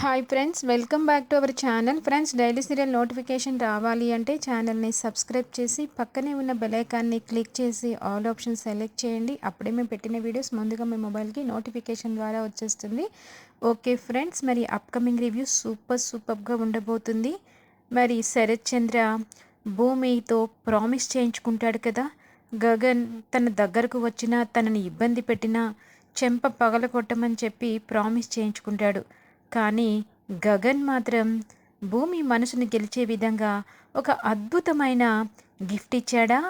Hi friends welcome back to our channel friends daily serial notification రావాలి అంటే ఛానల్ని subscribe చేసి పక్కనే ఉన్న బెలైకాన్ని క్లిక్ చేసి ఆల్ ఆప్షన్ సెలెక్ట్ చేయండి. అప్పుడే మేము పెట్టిన వీడియోస్ ముందుగా మీ మొబైల్కి నోటిఫికేషన్ ద్వారా వచ్చేస్తుంది. ఓకే ఫ్రెండ్స్ మరి అప్కమింగ్ రివ్యూ సూపర్ సూపర్గా ఉండబోతుంది. మరి శరత్ చంద్ర భూమితో ప్రామిస్ చేయించుకుంటాడు కదా. గగన్ తన దగ్గరకు వచ్చినా తనని ఇబ్బంది పెట్టినా చెంప పగలగొట్టమని చెప్పి ప్రామిస్ చేయించుకుంటాడు. కానీ గగన్ మాత్రం భూమి మనసును గెలిచే విధంగా ఒక అద్భుతమైన గిఫ్ట్ ఇచ్చాడా?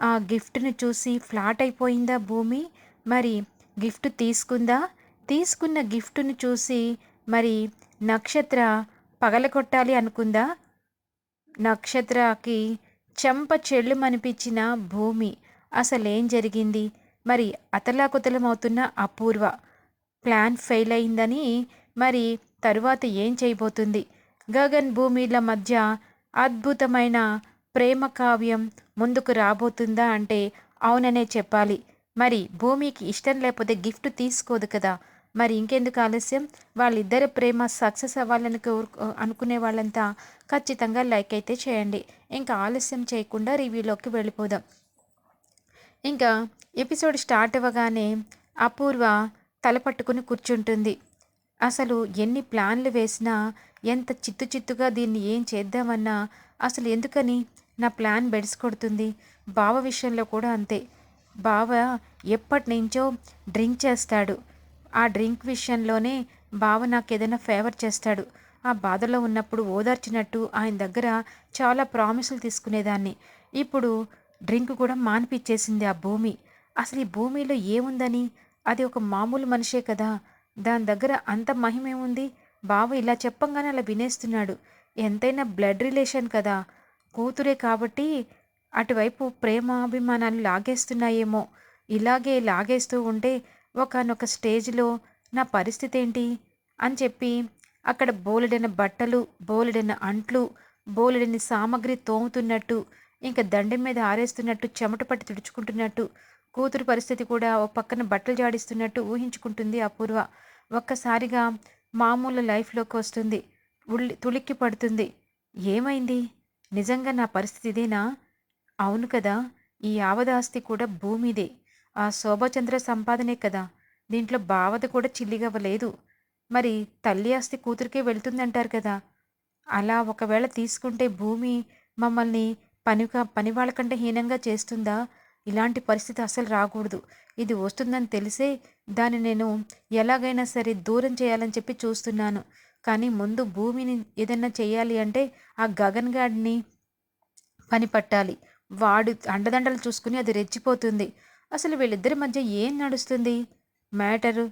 ఆ గిఫ్ట్ను చూసి ఫ్లాట్ అయిపోయిందా భూమి? మరి గిఫ్ట్ తీసుకుందా? తీసుకున్న గిఫ్ట్ను చూసి మరి నక్షత్ర పగలగొట్టాలి అనుకుందా? నక్షత్రకి చెంప చెళ్ళుమనిపించిన భూమి అసలేం జరిగింది? మరి అతలాకుతలమవుతున్న అపూర్వ ప్లాన్ ఫెయిల్ అయిందని మరి తరువాత ఏం చేయబోతుంది? గగన్ భూమిల మధ్య అద్భుతమైన ప్రేమ కావ్యం ముందుకు రాబోతుందా అంటే అవుననే చెప్పాలి. మరి భూమికి ఇష్టం లేకపోతే గిఫ్ట్ తీసుకోదు కదా. మరి ఇంకెందుకు ఆలస్యం? వాళ్ళిద్దరి ప్రేమ సక్సెస్ అవ్వాలని కోరు అనుకునే వాళ్ళంతా ఖచ్చితంగా లైక్ అయితే చేయండి. ఇంకా ఆలస్యం చేయకుండా రివ్యూలోకి వెళ్ళిపోదాం. ఇంకా ఎపిసోడ్ స్టార్ట్ అవ్వగానే అపూర్వ తలపట్టుకుని కూర్చుంటుంది. అసలు ఎన్ని ప్లాన్లు వేసినా ఎంత చిత్తు చిత్తుగా దీన్ని ఏం చేద్దామన్నా అసలు ఎందుకని? నా ప్లాన్ బెడిసి కొడుతుంది. బావ విషయంలో కూడా అంతే. బావ ఎప్పటి నుంచో డ్రింక్ చేస్తాడు. ఆ డ్రింక్ విషయంలోనే బావ నాకు ఏదైనా ఫేవర్ చేస్తాడు. ఆ బాధలో ఉన్నప్పుడు ఓదార్చినట్టు ఆయన దగ్గర చాలా ప్రామిసులు తీసుకునేదాన్ని. ఇప్పుడు డ్రింక్ కూడా మానిపించేసింది ఆ భూమి. అసలు ఈ భూమిలో ఏముందని? అది ఒక మామూలు మనిషే కదా. దాని దగ్గర అంత మహిమేముంది? బావ ఇలా చెప్పంగానే అలా వినేస్తున్నాడు. ఎంతైనా బ్లడ్ రిలేషన్ కదా. కూతురే కాబట్టి అటువైపు ప్రేమాభిమానాలు లాగేస్తున్నాయేమో. ఇలాగే లాగేస్తూ ఉంటే ఒకనొక స్టేజ్లో నా పరిస్థితి ఏంటి అని చెప్పి అక్కడ బోలెడైన బట్టలు బోలెడైన అంట్లు బోలెడని సామాగ్రి తోముతున్నట్టు ఇంకా దండెం మీద ఆరేస్తున్నట్టు చెమట పట్టి తుడుచుకుంటున్నట్టు కూతురు పరిస్థితి కూడా ఓ పక్కన బట్టలు జాడిస్తున్నట్టు ఊహించుకుంటుంది అపూర్వ. ఒక్కసారిగా మామూలు లైఫ్లోకి వస్తుంది. ఉళ్ళి తులిక్కి పడుతుంది. ఏమైంది? నిజంగా నా పరిస్థితి ఇదేనా? అవును కదా ఈ యావదాస్తి కూడా భూమిదే. ఆ శోభచంద్ర సంపాదనే కదా. దీంట్లో బావద కూడా చిల్లిగవ్వలేదు. మరి తల్లి ఆస్తి కూతురికే వెళ్తుందంటారు కదా. అలా ఒకవేళ తీసుకుంటే భూమి మమ్మల్ని పని పని వాళ్ళకంటే హీనంగా చేస్తుందా? ఇలాంటి పరిస్థితి అసలు రాకూడదు. ఇది వస్తుందని తెలిసే దాన్ని నేను ఎలాగైనా సరే దూరం చేయాలని చెప్పి చూస్తున్నాను. కానీ ముందు భూమిని ఏదైనా చేయాలి అంటే ఆ గగన్ గాడిని పని పట్టాలి. వాడు అండదండలు చూసుకుని అది రెచ్చిపోతుంది. అసలు వీళ్ళిద్దరి మధ్య ఏం నడుస్తుంది? మ్యాటరు?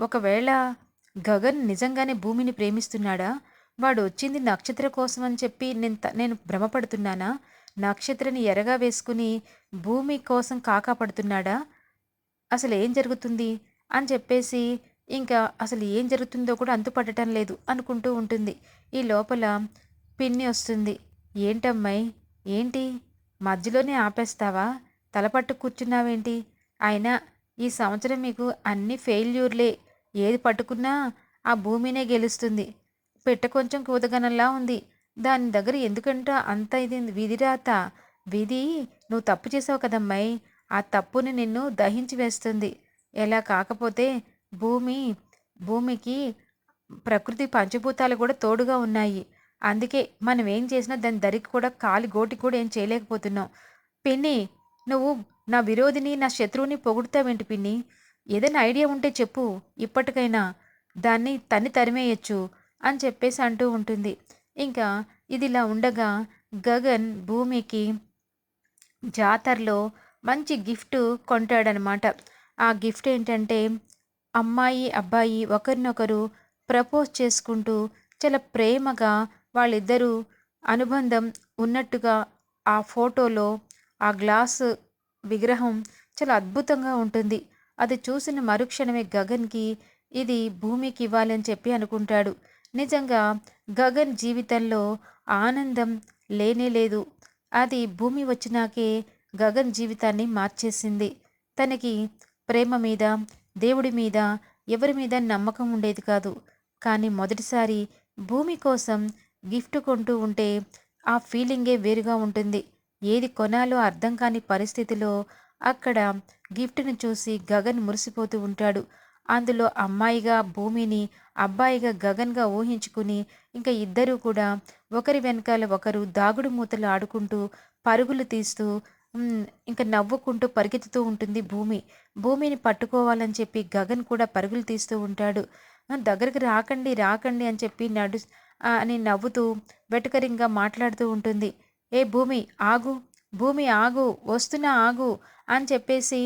ఒకవేళ గగన్ నిజంగానే భూమిని ప్రేమిస్తున్నాడా? వాడు వచ్చింది నక్షత్ర కోసం అని చెప్పి నేను నేను భ్రమపడుతున్నానా? నక్షత్రని ఎరగా వేసుకుని భూమి కోసం కాకాపడుతున్నాడా? అసలు ఏం జరుగుతుంది? అని చెప్పేసి ఇంకా అసలు ఏం జరుగుతుందో కూడా అంతుపట్టడం లేదు అనుకుంటూ ఉంటుంది. ఈ లోపల పిన్ని వస్తుంది. ఏంటమ్మాయి? ఏంటి? మధ్యలోనే ఆపేస్తావా? తలపట్టు కూర్చున్నావేంటి? అయినా ఈ సంవత్సరం మీకు అన్ని ఫెయిల్యూర్లే. ఏది పట్టుకున్నా ఆ భూమినే గెలుస్తుంది. పెట్ట కొంచెం కూదగనంలా ఉంది. దాని దగ్గర ఎందుకంటే అంత ఇది విధిరాత విధి నువ్వు తప్పు చేసావు కదమ్మాయి. ఆ తప్పుని నిన్ను దహించి వేస్తుంది. ఎలా కాకపోతే భూమి భూమికి ప్రకృతి పంచభూతాలు కూడా తోడుగా ఉన్నాయి. అందుకే మనం ఏం చేసినా దాని దరికి కూడా కాలి గోటి కూడా ఏం చేయలేకపోతున్నాం. పిన్ని నువ్వు నా విరోధిని నా శత్రువుని పొగుడుతావేంటి పిన్ని? ఏదైనా ఐడియా ఉంటే చెప్పు. ఇప్పటికైనా దాన్ని తన్ని తరిమేయచ్చు అని చెప్పేసి అంటూ ఉంటుంది. ఇంకా ఇదిలా ఉండగా గగన్ భూమికి జాతరలో మంచి గిఫ్ట్ కొంటాడనమాట. ఆ గిఫ్ట్ ఏంటంటే అమ్మాయి అబ్బాయి ఒకరినొకరు ప్రపోజ్ చేసుకుంటూ చాలా ప్రేమగా వాళ్ళిద్దరూ అనుబంధం ఉన్నట్టుగా ఆ ఫోటోలో ఆ గ్లాసు విగ్రహం చాలా అద్భుతంగా ఉంటుంది. అది చూసిన మరుక్షణమే గగన్కి ఇది భూమికి ఇవ్వాలని చెప్పి అనుకుంటాడు. నిజంగా గగన్ జీవితంలో ఆనందం లేనే లేదు. అది భూమి వచ్చినాకే గగన్ జీవితాన్ని మార్చేసింది. తనకి ప్రేమ మీద దేవుడి మీద ఎవరి మీద నమ్మకం ఉండేది కాదు. కానీ మొదటిసారి భూమి కోసం గిఫ్ట్ కొంటూ ఉంటే ఆ ఫీలింగే వేరుగా ఉంటుంది. ఏది కొనాలో అర్థం కాని పరిస్థితిలో అక్కడ గిఫ్ట్ని చూసి గగన్ మురిసిపోతూ ఉంటాడు. అందులో అమ్మాయిగా భూమిని అబ్బాయిగా గగన్గా ఊహించుకుని ఇంకా ఇద్దరూ కూడా ఒకరి వెనకాల ఒకరు దాగుడు మూతలు ఆడుకుంటూ పరుగులు తీస్తూ ఇంకా నవ్వుకుంటూ పరిగెత్తుతూ ఉంటుంది భూమి. భూమిని పట్టుకోవాలని చెప్పి గగన్ కూడా పరుగులు తీస్తూ ఉంటాడు. దగ్గరికి రాకండి రాకండి అని చెప్పి నడు అని నవ్వుతూ వెటకరింగా మాట్లాడుతూ ఉంటుంది. ఏ భూమి ఆగు భూమి ఆగు వస్తున్నా ఆగు అని చెప్పేసి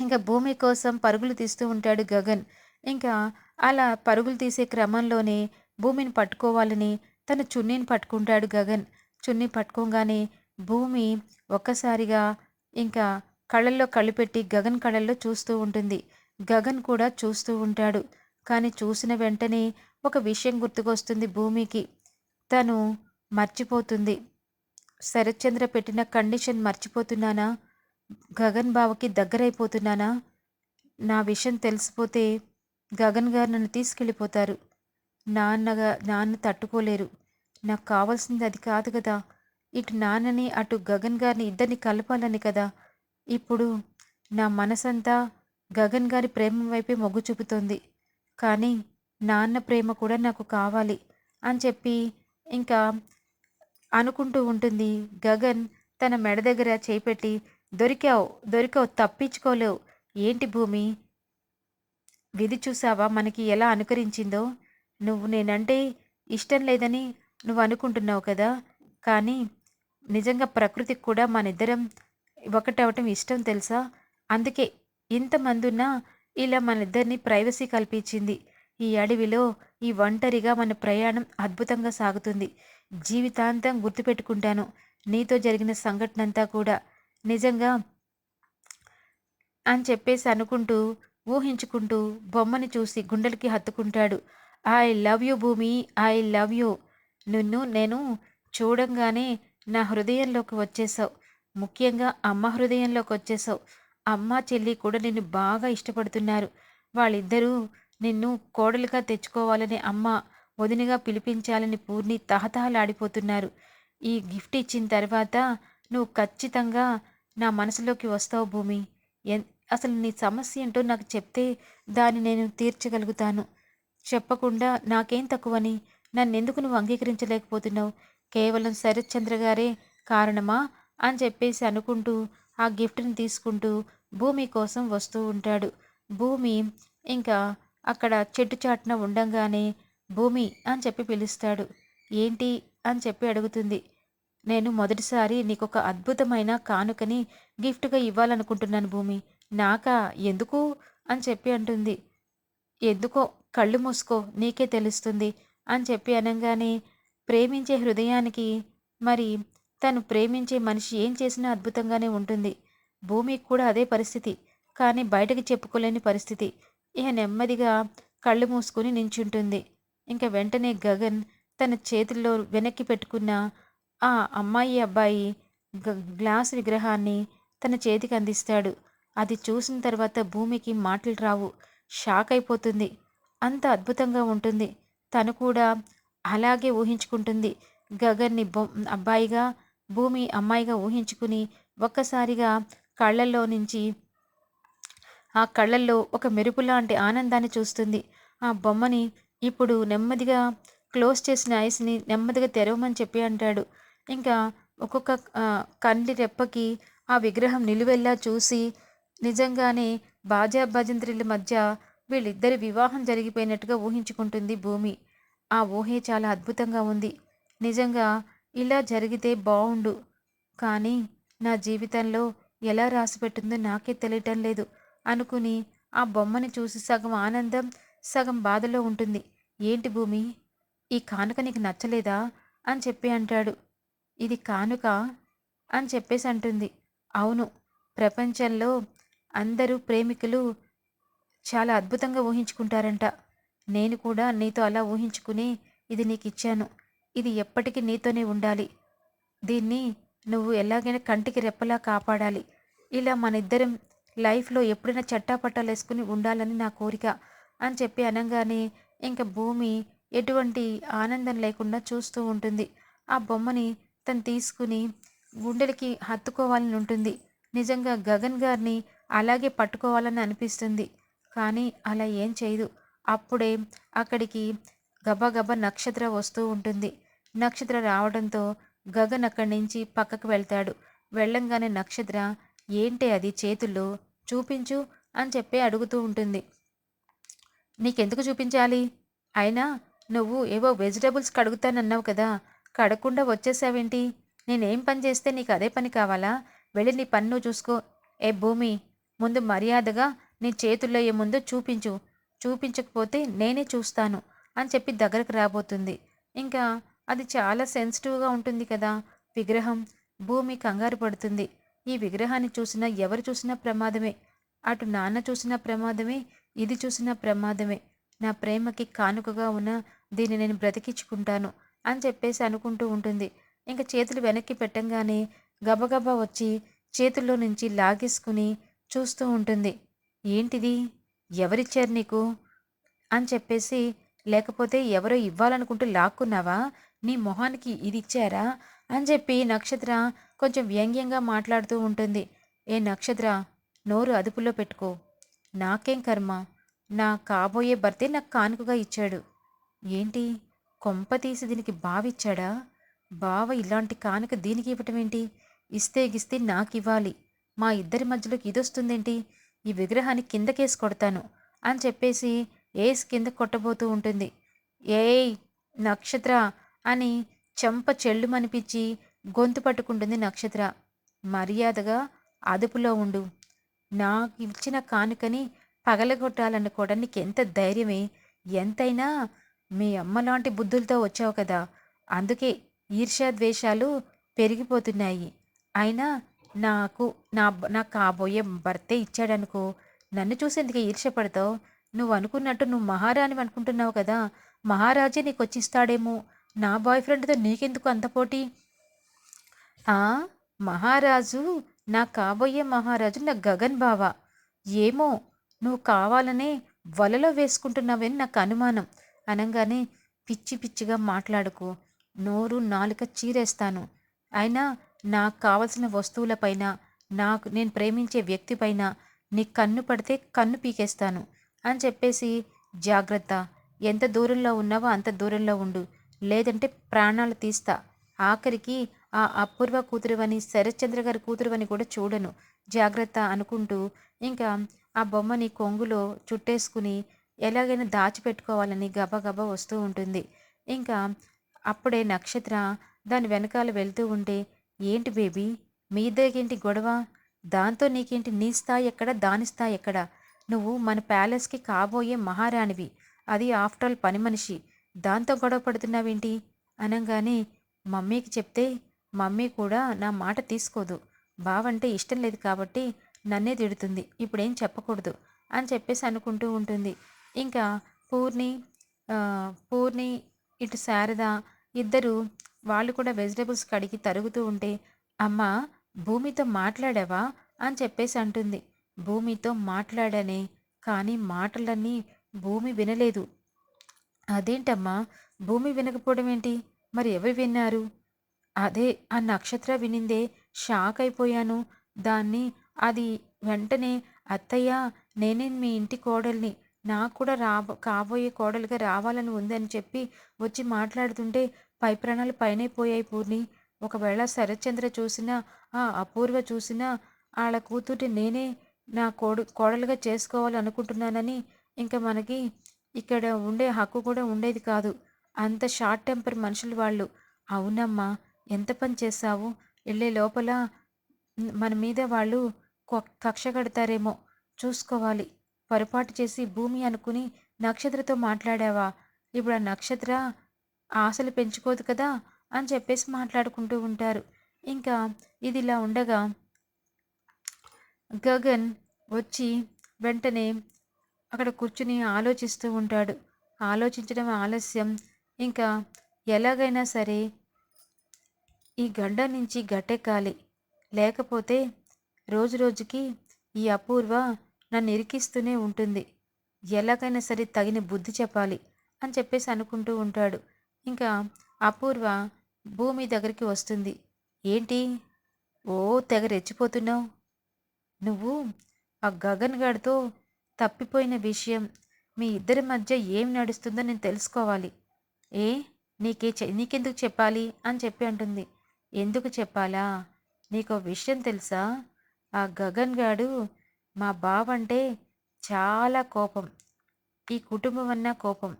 ఇంకా భూమి కోసం పరుగులు తీస్తూ ఉంటాడు గగన్. ఇంకా అలా పరుగులు తీసే క్రమంలోనే భూమిని పట్టుకోవాలని తన చున్నీని పట్టుకుంటాడు గగన్. చున్నీ పట్టుకోగానే భూమి ఒక్కసారిగా ఇంకా కళ్ళల్లో కళ్ళు పెట్టి గగన్ కళ్ళల్లో చూస్తూ ఉంటుంది. గగన్ కూడా చూస్తూ ఉంటాడు. కానీ చూసిన వెంటనే ఒక విషయం గుర్తుకొస్తుంది భూమికి. తను మర్చిపోతుంది. శరత్చంద్ర పెట్టిన కండిషన్ మర్చిపోతున్నానా? గగన్ బావకి దగ్గరైపోతున్నానా? నా విషయం తెలిసిపోతే గగన్ గారు నన్ను తీసుకెళ్ళిపోతారు. నాన్నగా నాన్న తట్టుకోలేరు. నాకు కావాల్సింది అది కాదు కదా. ఇటు నాన్నని అటు గగన్ గారిని ఇద్దరిని కలపాలని కదా. ఇప్పుడు నా మనసంతా గగన్ గారి ప్రేమ వైపే మొగ్గు చూపుతోంది. కానీ నాన్న ప్రేమ కూడా నాకు కావాలి అని చెప్పి ఇంకా అనుకుంటూ ఉంటుంది గగన్ తన మెడ దగ్గర చేపెట్టి దొరికావు దొరికావు తప్పించుకోలేవు. ఏంటి భూమి? విధి చూసావా మనకి ఎలా అనుకరించిందో? నువ్వు నేనంటే ఇష్టం లేదని నువ్వు అనుకుంటున్నావు కదా? కానీ నిజంగా ప్రకృతికి కూడా మనిద్దరం ఒకటవటం ఇష్టం తెలుసా? అందుకే ఇంతమంది ఉన్నా ఇలా మనిద్దరిని ప్రైవసీ కల్పించింది. ఈ అడవిలో ఈ ఒంటరిగా మన ప్రయాణం అద్భుతంగా సాగుతుంది. జీవితాంతం గుర్తుపెట్టుకుంటాను. నీతో జరిగిన సంఘటన అంతా కూడా నిజంగా అని చెప్పేసి అనుకుంటూ ఊహించుకుంటూ బొమ్మని చూసి గుండెలకి హత్తుకుంటాడు. I love you Bhoomi I love you. నిన్ను నేను చూడంగానే నా హృదయంలోకి వచ్చేసావు ముఖ్యంగా అమ్మ హృదయంలోకి వచ్చేసావు అమ్మ చెల్లి కూడా నిన్ను బాగా ఇష్టపడుతున్నారు. వాళ్ళిద్దరూ నిన్ను కోడలుగా తెచ్చుకోవాలని అమ్మ వదినగా పిలిపించాలని పూర్ణి తహతహలాడిపోతున్నారు. ఈ గిఫ్ట్ ఇచ్చిన తర్వాత నువ్వు ఖచ్చితంగా నా మనసులోకి వస్తావు భూమి. ఎన్ అసలు నీ సమస్య ఏంటో నాకు చెప్తే దాన్ని నేను తీర్చగలుగుతాను. చెప్పకుండా నాకేం తక్కువని? నన్నెందుకు నువ్వు అంగీకరించలేకపోతున్నావు? కేవలం శరత్చంద్ర గారే కారణమా? అని చెప్పేసి అనుకుంటూ ఆ గిఫ్ట్ని తీసుకుంటూ భూమి కోసం వస్తూ ఉంటాడు. భూమి ఇంకా అక్కడ చెట్టు చాటున ఉండంగానే భూమి అని చెప్పి పిలుస్తాడు. ఏంటి? అని చెప్పి అడుగుతుంది. నేను మొదటిసారి నీకు ఒక అద్భుతమైన కానుకని గిఫ్ట్గా ఇవ్వాలనుకుంటున్నాను భూమి. నాకా? ఎందుకు? అని చెప్పి అంటుంది. ఎందుకో? కళ్ళు మూసుకో నీకే తెలుస్తుంది అని చెప్పి అనగానే ప్రేమించే హృదయానికి మరి తను ప్రేమించే మనిషి ఏం చేసినా అద్భుతంగానే ఉంటుంది. భూమికి కూడా అదే పరిస్థితి కానీ బయటకు చెప్పుకోలేని పరిస్థితి. ఇక నెమ్మదిగా కళ్ళు మూసుకుని నించుంటుంది. ఇంకా వెంటనే గగన్ తన చేతుల్లో వెనక్కి పెట్టుకున్న ఆ అమ్మాయి అబ్బాయి గ- గ్లాస్ విగ్రహాన్ని తన చేతికి అందిస్తాడు. అది చూసిన తర్వాత భూమికి మాటలు రావు. షాక్ అయిపోతుంది. అంత అద్భుతంగా ఉంటుంది. తను కూడా అలాగే ఊహించుకుంటుంది. గగన్ని బొ అబ్బాయిగా భూమి అమ్మాయిగా ఊహించుకుని ఒక్కసారిగా కళ్ళల్లో నుంచి ఆ కళ్ళల్లో ఒక మెరుపు లాంటి ఆనందాన్ని చూస్తుంది. ఆ బొమ్మని ఇప్పుడు నెమ్మదిగా క్లోజ్ చేసిన ఐస్ని నెమ్మదిగా తెరవమని చెప్పి అంటాడు. ఇంకా ఒక్కొక్క ఆ, కంటి రెప్పకి ఆ విగ్రహం నిలువెల్లా చూసి నిజంగానే బాజా భజంత్రిల మధ్య వీళ్ళిద్దరి వివాహం జరిగిపోయినట్టుగా ఊహించుకుంటుంది భూమి. ఆ ఊహే చాలా అద్భుతంగా ఉంది. నిజంగా ఇలా జరిగితే బావుండు. కానీ నా జీవితంలో ఎలా రాసిపెట్టిందో నాకే తెలియటం లేదు. అనుకుని ఆ బొమ్మని చూసి సగం ఆనందం సగం బాధలో ఉంటుంది. ఏంటి భూమి? ఈ కానుక నీకు నచ్చలేదా? అని చెప్పి అంటాడు. ఇది కానుక అని చెప్పేసి అంటుంది. అవును ప్రపంచంలో అందరూ ప్రేమికులు చాలా అద్భుతంగా ఊహించుకుంటారంట. నేను కూడా నీతో అలా ఊహించుకుని ఇది నీకు ఇచ్చాను ఇది ఎప్పటికీ నీతోనే ఉండాలి. దీన్ని నువ్వు ఎలాగైనా కంటికి రెప్పలా కాపాడాలి. ఇలా మన ఇద్దరం లైఫ్లో ఎప్పుడైనా చట్టాపట్టాలు వేసుకుని ఉండాలని నా కోరిక అని చెప్పి అనగానే ఇంకా భూమి ఎటువంటి ఆనందం లేకుండా చూస్తూ ఉంటుంది. ఆ బొమ్మని తను తీసుకుని గుండెలకి హత్తుకోవాలని ఉంటుంది. నిజంగా గగన్ గారిని అలాగే పట్టుకోవాలని అనిపిస్తుంది. కానీ అలా ఏం చేయదు. అప్పుడే అక్కడికి గబగబా నక్షత్ర వస్తూ ఉంటుంది. నక్షత్ర రావడంతో గగన్ అక్కడి నుంచి పక్కకు వెళ్తాడు. వెళ్ళంగానే నక్షత్ర ఏంటి అది చేతుల్లో? చూపించు అని చెప్పి అడుగుతూ ఉంటుంది. నీకెందుకు చూపించాలి? అయినా నువ్వు ఏవో వెజిటబుల్స్ కడుగుతానన్నావు కదా కడకుండా వచ్చేసావేంటి? నేనేం పని చేస్తే నీకు అదే పని కావాలా? వెళ్ళి నీ పన్ను చూసుకో. ఏ భూమి ముందు మర్యాదగా నీ చేతుల్లో ఏ ముందు చూపించు. చూపించకపోతే నేనే చూస్తాను అని చెప్పి దగ్గరకు రాబోతుంది. ఇంకా అది చాలా సెన్సిటివ్గా ఉంటుంది కదా. విగ్రహం భూమి కంగారు పడుతుంది. ఈ విగ్రహాన్ని చూసినా ఎవరు చూసినా ప్రమాదమే. అటు నాన్న చూసినా ప్రమాదమే ఇది చూసినా ప్రమాదమే. నా ప్రేమకి కానుకగా ఉన్న దీన్ని నేను బ్రతికించుకుంటాను. అని చెప్పేసి అనుకుంటూ ఉంటుంది. ఇంకా చేతులు వెనక్కి పెట్టంగానే గబగబా వచ్చి చేతుల్లో నుంచి లాగేసుకుని చూస్తూ ఉంటుంది. ఏంటిది? ఎవరిచ్చారు నీకు? అని చెప్పేసి లేకపోతే ఎవరో ఇవ్వాలనుకుంటూ లాక్కున్నావా? నీ మొహానికి ఇది ఇచ్చారా? అని చెప్పి నక్షత్ర కొంచెం వ్యంగ్యంగా మాట్లాడుతూ ఉంటుంది. ఏ నక్షత్ర నోరు అదుపులో పెట్టుకో. నాకేం కర్మ? నా కాబోయే భర్తే నాకు కానుకగా ఇచ్చాడు. ఏంటి? కొంప తీసి దీనికి బావిచ్చాడా బావ ఇలాంటి కానుక దీనికి ఇవ్వటం ఏంటి? ఇస్తే గిస్తే నాకు ఇవ్వాలి మా ఇద్దరి మధ్యలోకి ఇదొస్తుందేంటి? ఈ విగ్రహాన్ని కిందకేసి కొడతాను అని చెప్పేసి ఏస్ కింద కొట్టబోతూ ఉంటుంది. ఏయ్ నక్షత్ర అని చెంప చెల్లుమనిపించి గొంతు పట్టుకుంటుంది నక్షత్ర. మర్యాదగా అదుపులో ఉండు. నాకు ఇచ్చిన కానుకని పగలగొట్టాలనుకోవడం నీకు ఎంత ధైర్యమే? ఎంతైనా మీ అమ్మ లాంటి బుద్ధులతో వచ్చావు కదా. అందుకే ఈర్ష్యాద్వేషాలు పెరిగిపోతున్నాయి. అయినా నాకు నా నాకు కాబోయే భర్తే ఇచ్చాడనుకో. నన్ను చూసి ఎందుకు ఈర్ష్యపడతావు నువ్వు అనుకున్నట్టు నువ్వు మహారాణి అనుకుంటున్నావు కదా. మహారాజే నీకు వచ్చిస్తాడేమో నా బాయ్ ఫ్రెండ్తో నీకెందుకు అంత పోటీ? మహారాజు నా కాబోయే మహారాజు నా గగన్ బావ. ఏమో నువ్వు కావాలనే వలలో వేసుకుంటున్నావని నాకు అనుమానం. అనగానే పిచ్చి పిచ్చిగా మాట్లాడుకో. నోరు నాలుక చీరేస్తాను. అయినా నాకు కావలసిన వస్తువులపైన నాకు నేను ప్రేమించే వ్యక్తిపైన నీ కన్ను పడితే కన్ను పీకేస్తాను అని చెప్పేసి జాగ్రత్త. ఎంత దూరంలో ఉన్నావో అంత దూరంలో ఉండు. లేదంటే ప్రాణాలు తీస్తా. ఆఖరికి ఆ అపూర్వ కూతురువని శరత్చంద్ర గారి కూతురువని కూడా చూడను. జాగ్రత్త అనుకుంటూ ఇంకా ఆ బొమ్మని కొంగులో చుట్టేసుకుని ఎలాగైనా దాచిపెట్టుకోవాలని గబగబా వస్తూ ఉంటుంది. ఇంకా అప్పుడే నక్షత్ర దాని వెనకాల వెళ్తూ ఉంటే ఏంటి బేబీ మీ ఇద్దరికేంటి గొడవ? దాంతో నీకేంటి? నీ స్థాయి ఎక్కడ? దాని స్థాయి ఎక్కడ? నువ్వు మన ప్యాలెస్కి కాబోయే మహారాణివి. అది ఆఫ్టర్ ఆల్ పని మనిషి. దాంతో గొడవ పడుతున్నావేంటి? అనగానే మమ్మీకి చెప్తే మమ్మీ కూడా నా మాట తీసుకోదు. బావంటే ఇష్టం లేదు కాబట్టి నన్నే తిడుతుంది. ఇప్పుడేం చెప్పకూడదు. అని చెప్పేసి అనుకుంటూ ఉంటుంది. ఇంకా పూర్ణి పూర్ణి ఇటు శారద ఇద్దరు వాళ్ళు కూడా వెజిటేబుల్స్ కడిగి తరుగుతూ ఉంటే అమ్మ భూమితో మాట్లాడావా? అని చెప్పేసి అంటుంది. భూమితో మాట్లాడానే కానీ మాటలన్నీ భూమి వినలేదు. అదేంటమ్మా? భూమి వినకపోవడం ఏంటి? మరి ఎవరు విన్నారు? అదే ఆ నక్షత్ర వినిందే షాక్ అయిపోయాను. దాన్ని అది వెంటనే అత్తయ్య నేనే మీ ఇంటి కోడల్ని నాకు కూడా రాబో కాబోయే కోడలుగా రావాలని ఉందని చెప్పి వచ్చి మాట్లాడుతుంటే పై ప్రాణాలు పైనే పోయాయి పూర్ణి. ఒకవేళ శరత్చంద్ర చూసినా ఆ అపూర్వ చూసినా వాళ్ళ కూతుర్ని నేనే నా కోడు కోడలుగా చేసుకోవాలనుకుంటున్నానని ఇంకా మనకి ఇక్కడ ఉండే హక్కు కూడా ఉండేది కాదు. అంత షార్ట్ టెంపర్ మనుషులు వాళ్ళు. అవునమ్మా ఎంత పని చేశావు? వెళ్ళే లోపల మన మీద వాళ్ళు కక్ష కడతారేమో. చూసుకోవాలి. పొరపాటు చేసి భూమి అనుకుని నక్షత్రతో మాట్లాడావా? ఇప్పుడు ఆ నక్షత్ర ఆశలు పెంచుకోదు కదా అని చెప్పేసి మాట్లాడుకుంటూ ఉంటారు. ఇంకా ఇది ఇలా ఉండగా గగన్ వచ్చి వెంటనే అక్కడ కూర్చుని ఆలోచిస్తూ ఉంటాడు. ఆలోచించడం ఆలస్యం. ఇంకా ఎలాగైనా సరే ఈ గండ నుంచి గట్టెక్కాలి. లేకపోతే రోజు రోజుకి ఈ అపూర్వ నన్ను ఇరికిస్తూనే ఉంటుంది. ఎలాగైనా సరే తగిన బుద్ధి చెప్పాలి అని చెప్పేసి అనుకుంటూ ఉంటాడు. ఇంకా అపూర్వ భూమి దగ్గరికి వస్తుంది. ఏంటి? ఓ తెగ రెచ్చిపోతున్నావు. నువ్వు ఆ గగన్ గారితో తప్పిపోయిన విషయం మీ ఇద్దరి మధ్య ఏం నడుస్తుందో నేను తెలుసుకోవాలి. ఏ? నీకే నీకెందుకు చెప్పాలి? అని చెప్పి అంటుంది. ఎందుకు చెప్పాలా? నీకు విషయం తెలుసా? ఆ గగన్ గాడు మా బావ అంటే చాలా కోపం. ఈ కుటుంబం అన్న కోపం.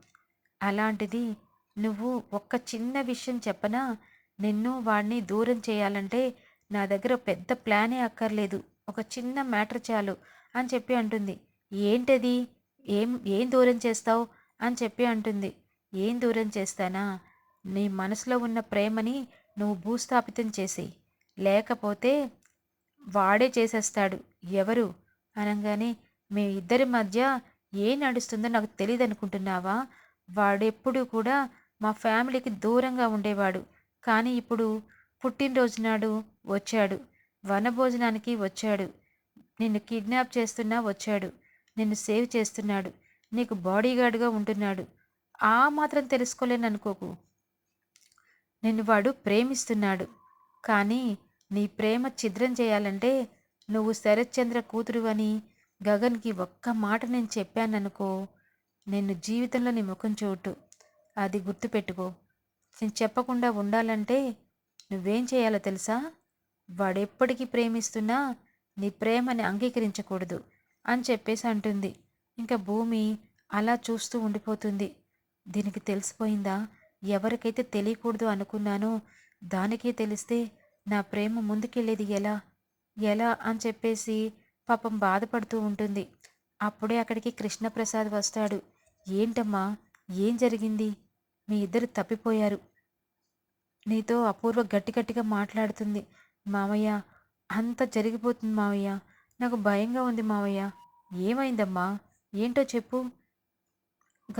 అలాంటిది నువ్వు ఒక్క చిన్న విషయం చెప్పనా? నిన్ను వాడిని దూరం చేయాలంటే నా దగ్గర పెద్ద ప్లానే అక్కర్లేదు. ఒక చిన్న మ్యాటర్ చాలు అని చెప్పి అంటుంది. ఏంటది? ఏం ఏం దూరం చేస్తావు? అని చెప్పి అంటుంది. ఏం దూరం చేస్తానా? నీ మనసులో ఉన్న ప్రేమని నువ్వు భూస్థాపితం చేసేయి. లేకపోతే వాడే చేసేస్తాడు. ఎవరు? అనగానే మీ ఇద్దరి మధ్య ఏం నడుస్తుందో నాకు తెలియదు అనుకుంటున్నావా వాడెప్పుడు కూడా మా ఫ్యామిలీకి దూరంగా ఉండేవాడు. కానీ ఇప్పుడు పుట్టినరోజు నాడు వచ్చాడు. వనభోజనానికి వచ్చాడు. నిన్ను కిడ్నాప్ చేస్తున్నా వచ్చాడు. నిన్ను సేవ్ చేస్తున్నాడు. నీకు బాడీగార్డ్గా ఉంటున్నాడు. ఆ మాత్రం తెలుసుకోలేను అనుకోకు నిన్ను వాడు ప్రేమిస్తున్నాడు. కానీ నీ ప్రేమ ఛిద్రం చేయాలంటే నువ్వు శరత్చంద్ర కూతురు అని గగన్కి ఒక్క మాట నేను చెప్పాననుకో నిన్ను జీవితంలో నీ ముఖం చూటు అది గుర్తుపెట్టుకో. నేను చెప్పకుండా ఉండాలంటే నువ్వేం చేయాలో తెలుసా? వాడెప్పటికీ ప్రేమిస్తున్నా నీ ప్రేమని అంగీకరించకూడదు అని చెప్పేసి అంటుంది. ఇంకా భూమి అలా చూస్తూ ఉండిపోతుంది. దీనికి తెలిసిపోయిందా? ఎవరికైతే తెలియకూడదు అనుకున్నానో దానికే తెలిస్తే నా ప్రేమ ముందుకెళ్ళేది ఎలా? ఎలా అని చెప్పేసి పాపం బాధపడుతూ ఉంటుంది. అప్పుడే అక్కడికి కృష్ణప్రసాద్ వస్తాడు. ఏంటమ్మా ఏం జరిగింది? మీ ఇద్దరు తప్పిపోయారు. నీతో అపూర్వ గట్టి గట్టిగా మాట్లాడుతుంది. మామయ్య అంత జరిగిపోతుంది మావయ్య. నాకు భయంగా ఉంది మావయ్య. ఏమైందమ్మా? ఏంటో చెప్పు.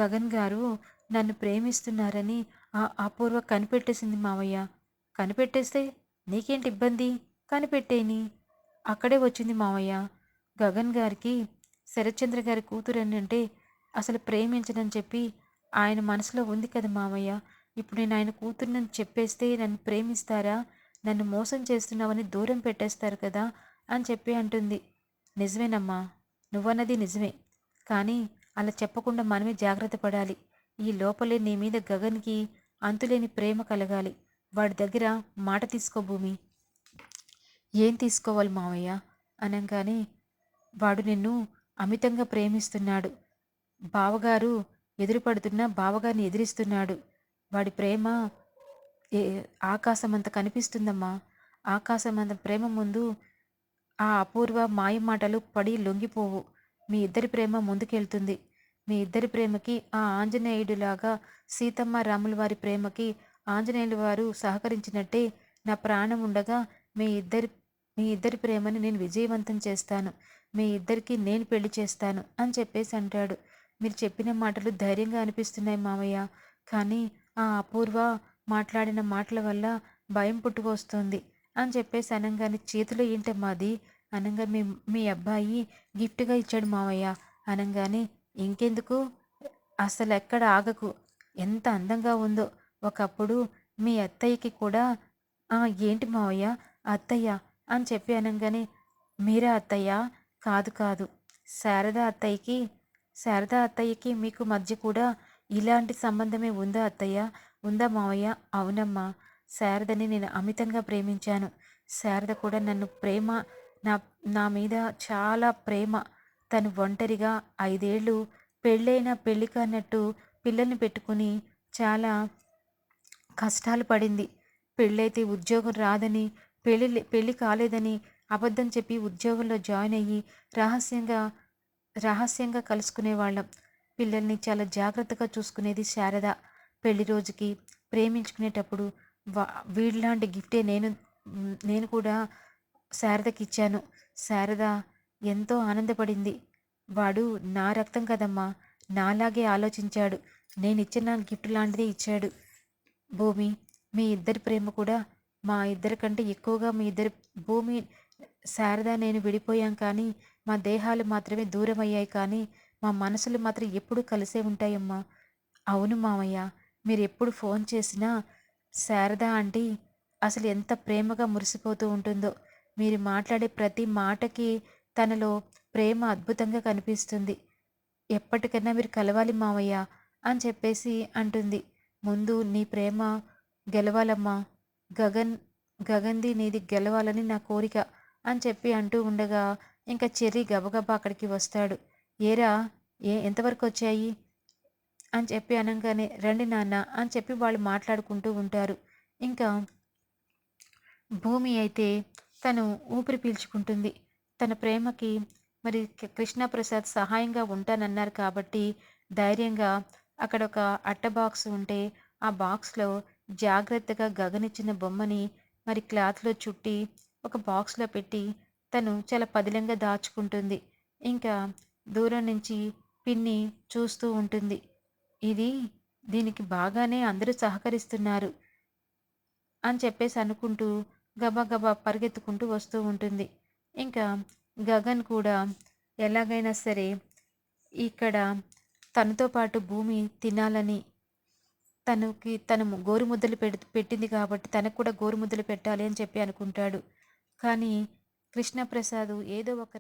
గగన్ గారు నన్ను ప్రేమిస్తున్నారని ఆ అపూర్వ కనిపెట్టేసింది మావయ్య. కనిపెట్టేస్తే నీకేంటి ఇబ్బంది? కనిపెట్టేని. అక్కడే వచ్చింది మావయ్య. గగన్ గారికి శరత్చంద్ర గారి కూతురు అంటే అసలు ప్రేమించనని చెప్పి ఆయన మనసులో ఉంది కదా మామయ్య ఇప్పుడు నేను ఆయన కూతురునని చెప్పేస్తే నన్ను ప్రేమిస్తారా? నన్ను మోసం చేస్తున్నావని దూరం పెట్టేస్తారు కదా అని చెప్పి అంటుంది. నిజమేనమ్మా నువ్వన్నది నిజమే. కానీ అలా చెప్పకుండా మనమే జాగ్రత్త పడాలి. ఈ లోపలే నీ మీద గగన్కి అంతులేని ప్రేమ కలగాలి. వాడి దగ్గర మాట తీసుకో భూమి. ఏం తీసుకోవాలి మావయ్య? అనగానే వాడు నిన్ను అమితంగా ప్రేమిస్తున్నాడు. బావగారు ఎదురుపడుతున్న బావగారిని ఎదిరిస్తున్నాడు. వాడి ప్రేమ ఆకాశమంత కనిపిస్తుందమ్మా. ఆకాశమంత ప్రేమ ముందు ఆ అపూర్వ మాయ మాటలు పడి లొంగిపోవు. మీ ఇద్దరి ప్రేమ ముందుకెళ్తుంది. మీ ఇద్దరి ప్రేమకి ఆ ఆంజనేయుడిలాగా సీతమ్మ రాముల వారి ప్రేమకి ఆంజనేయుల వారు సహకరించినట్టే నా ప్రాణం ఉండగా మీ ఇద్దరి మీ ఇద్దరి ప్రేమని నేను విజయవంతం చేస్తాను. మీ ఇద్దరికి నేను పెళ్ళి చేస్తాను అని చెప్పేసి అంటాడు. మీరు చెప్పిన మాటలు ధైర్యంగా అనిపిస్తున్నాయి మామయ్య. కానీ ఆ అపూర్వ మాట్లాడిన మాటల వల్ల భయం పుట్టుకొస్తుంది అని చెప్పేసి అనగానే చేతిలో ఏంటి మాది అనగా మీ మీ అబ్బాయి గిఫ్ట్గా ఇచ్చాడు మావయ్య అనగానే ఇంకెందుకు? అసలు ఎక్కడ ఆగకు. ఎంత అందంగా ఉందో. ఒకప్పుడు మీ అత్తయ్యకి కూడా ఏంటి మావయ్య అత్తయ్య అని చెప్పి అనగానే మీరా అత్తయ్య? కాదు కాదు. శారద అత్తయ్యకి శారద అత్తయ్యకి మీకు మధ్య కూడా ఇలాంటి సంబంధమే ఉందా అత్తయ్య? ఉందా మావయ్య? అవునమ్మా. శారదని నేను అమితంగా ప్రేమించాను. శారద కూడా నన్ను ప్రేమ నా నా మీద చాలా ప్రేమ. తను ఒంటరిగా ఐదేళ్ళు పెళ్ళైన పెళ్ళి కానట్టు పిల్లల్ని పెట్టుకుని చాలా కష్టాలు పడింది. పెళ్ళైతే ఉద్యోగం రాదని పెళ్ళి పెళ్ళి కాలేదని అబద్ధం చెప్పి ఉద్యోగంలో జాయిన్ అయ్యి రహస్యంగా రహస్యంగా కలుసుకునేవాళ్ళం పిల్లల్ని చాలా జాగ్రత్తగా చూసుకునేది శారద. పెళ్ళి రోజుకి ప్రేమించుకునేటప్పుడు వా వీళ్ళలాంటి గిఫ్టే నేను నేను కూడా శారదకి ఇచ్చాను. శారద ఎంతో ఆనందపడింది. వాడు నా రక్తం కదమ్మా నాలాగే ఆలోచించాడు. నేను ఇచ్చిన గిఫ్ట్ లాంటిదే ఇచ్చాడు. భూమి మీ ఇద్దరి ప్రేమ కూడా మా ఇద్దరికంటే ఎక్కువగా మీ ఇద్దరి భూమి శారద నేను విడిపోయాం కానీ మా దేహాలు మాత్రమే దూరం అయ్యాయి కానీ మా మనసులు మాత్రం ఎప్పుడూ కలిసే ఉంటాయమ్మా. అవును మామయ్య మీరు ఎప్పుడు ఫోన్ చేసినా శారద ఆంటీ అసలు ఎంత ప్రేమగా మురిసిపోతూ ఉంటుందో. మీరు మాట్లాడే ప్రతి మాటకి తనలో ప్రేమ అద్భుతంగా కనిపిస్తుంది. ఎప్పటికైనా మీరు కలవాలి మామయ్య అని చెప్పేసి అంటుంది. ముందు నీ ప్రేమ గెలవాలమ్మా. గగన్ గగన్ది నీది గెలవాలని నా కోరిక అని చెప్పి అంటూ ఉండగా ఇంకా చెర్రీ గబగబా అక్కడికి వస్తాడు. ఏరా ఏ ఎంతవరకు వచ్చాయి? అని చెప్పి అనగానే రండి నాన్న అని చెప్పి వాళ్ళు మాట్లాడుకుంటూ ఉంటారు. ఇంకా భూమి అయితే తను ఊపిరి పీల్చుకుంటుంది. తన ప్రేమకి మరి కృష్ణప్రసాద్ సహాయంగా ఉంటానన్నారు కాబట్టి ధైర్యంగా అక్కడ ఒక అట్ట బాక్స్ ఉంటే ఆ బాక్స్లో జాగ్రత్తగా గగనిచ్చిన బొమ్మని మరి క్లాత్లో చుట్టి ఒక బాక్స్లో పెట్టి తను చాలా పదిలంగా దాచుకుంటుంది. ఇంకా దూరం నుంచి పిన్ని చూస్తూ ఉంటుంది. ఇది దీనికి బాగానే అందరూ సహకరిస్తున్నారు అని చెప్పేసి అనుకుంటూ గబగబా పరిగెత్తుకుంటూ వస్తూ ఉంటుంది. ఇంకా గగన్ కూడా ఎలాగైనా సరే ఇక్కడ తనతో పాటు భూమి తినాలని తనకి తను గోరుముద్దలు పెడి పెట్టింది కాబట్టి తనకు కూడా గోరుముద్దలు పెట్టాలి అని చెప్పి అనుకుంటాడు. కానీ కృష్ణప్రసాద్ ఏదో ఒక